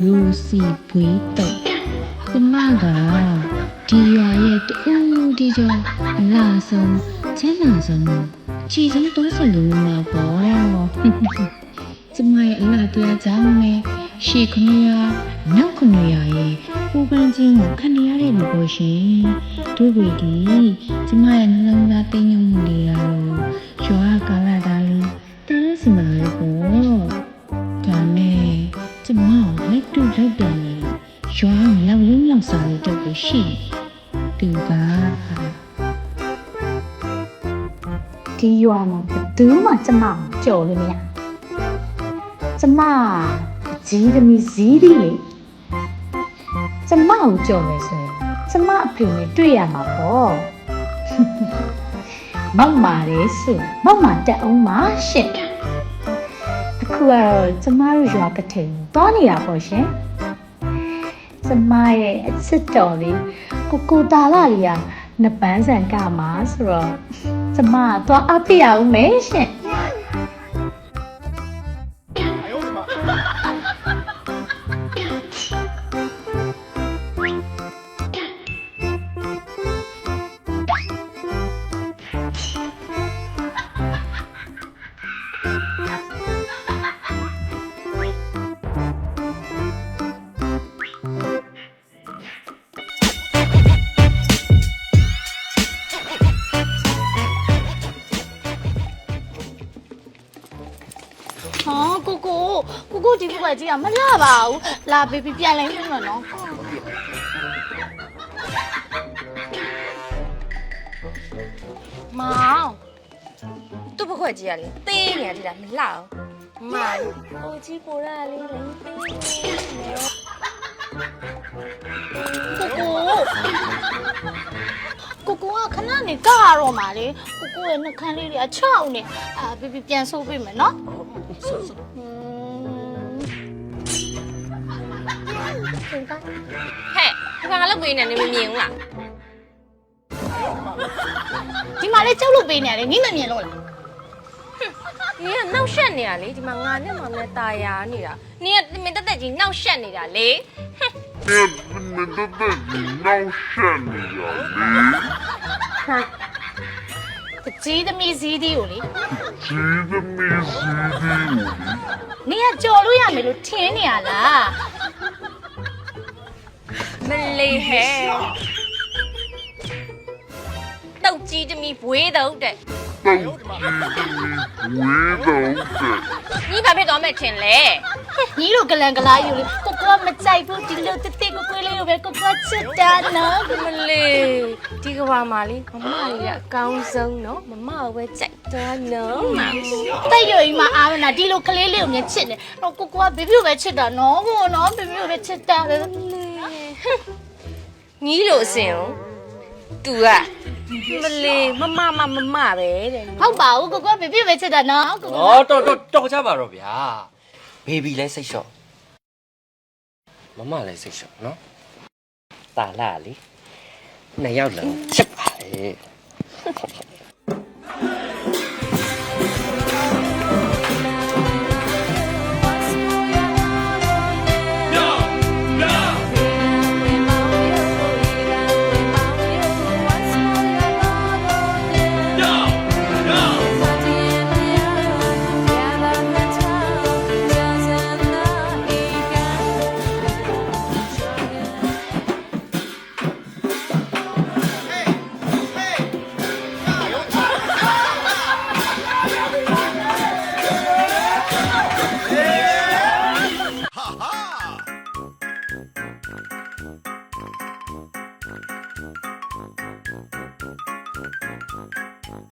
ဝေးတော့ကျမကဒီရွာရဲ့တူဒီကျော်အလားဆုံးချမ်းသာဆုံးချီဆုံးတော့ဆိုလို့မှာပေါ့ကျမရဲ့အလားတရားကြောင့်ပဲရှေ့ခမရနောက်ခမရရဲ့ပူပန်းခြင်းကိုခံရတဲ့လူပေါ့ရှင်တို့ပြည်ဒီကျမရဲ့နှလုံးသားတင်းညုံ ရွာလောက်ရင်းလောက်စားလို့တော့ကိုရှိသူကဒီရွာမှာဘယ်သူမှကျမကိုကြော်လို့မရကျမကြီးသမီးဇီးဒီလေကျမကိုကြော်မယ်ဆိုရင်ကျမအဖေနဲ့တွေ့ရမှာပေါ့မောက်မာလေးဆိုမောက်မာတက်အောင်ပါရှင်အခုကတော့ကျမတို့ရွာကထိန်သွားနေတာပေါ့ရှင် ကျမရဲ့အချစ်တော်လေးကိုကိုတာလာလေးကနှစ်ပန်းဆန်ကမှာဆိုတော့ကျမကသွားအပ်ပြရအောင်မယ်ရှင် ဟောကိုကိုကိုကိုဒီဘက်ကကြီးကမလှပါဘူးလာဘေဘီပြန်လဲပြီမနော်မောင်သူ့ဘခွက်ကြီးရလေသေးနေရတယ်လားမလှအောင်မိုင်ဟိုကြီးပိုရလေးလိမ့်သေးနေကိုကိုကိုကိုကခဏနေကရတော့မှာလေကိုကိုရဲ့နှကန်းလေးတွေအချောက်နေအာဘေဘီပြန်ဆိုးပေးမယ်နော်ဆိုးဆိုး ဟဲ့ဒီမှာငါလောက်ပေးနေတယ်နင်မမြင်ဘူးလားဒီမှာလည်းကြောက်လို့ပေးနေရတယ်နင်းမမြင်လို့လားနင်ကနှောက်ရှက်နေရလေဒီမှာငါနဲ့မမနဲ့ตายာနေတာနင်ကမင်းတက်တက်ကြီးနှောက်ရှက်နေတာလေ你们都被你闹闪了呀！你。တကြီးသမီးစည်းဒီကိုလေ စီးသမီးစီးသေးဘူးလေနေရကြော်လို့ရမယ်လို့ထင်နေရလားမလေးဟဲ့တုတ်ကြီးတမီဘွေးတုတ်တဲ့တုတ်ကြီးသမီးဝေးတော့တဲ့ညီဘာဖြစ်သွားမဲ့ထင်လဲညီလိုဂလန်ဂလာကြီးကိုလေ ကိုကမကြိုက်ဘူးဒီလိုတက်တက်ကိုကွေးလေးလိုပဲကိုကချစ်တာနော်မလေးဒီကဘာမှာလေမမလေးကအကောင်းဆုံးနော်မမကိုပဲကြိုက်တော့နော်မတိုက်ရွယ်ကြီးမှာအားမနာဒီလိုကလေးလေးကိုမြင်ချစ်နေတော့ကိုကဘေဘီကိုပဲချစ်တာနော်ကိုနော်ဘေဘီကိုပဲချစ်တာပဲညီးလို့အစင်ကို तू ကမလေးမမမမမပဲတဲ့ဟုတ်ပါဘူးကိုကဘေဘီကိုပဲချစ်တာနော်ကိုက။အော်တော်တော်တော်ကြပါတော့ဗျာ။ဘေဘီလည်းစိတ်လျှော့။ မမလည်းစိတ်လျှော့နော်။ตาလာလေ။နှစ်ယောက်လုံးချစ်ပါလေ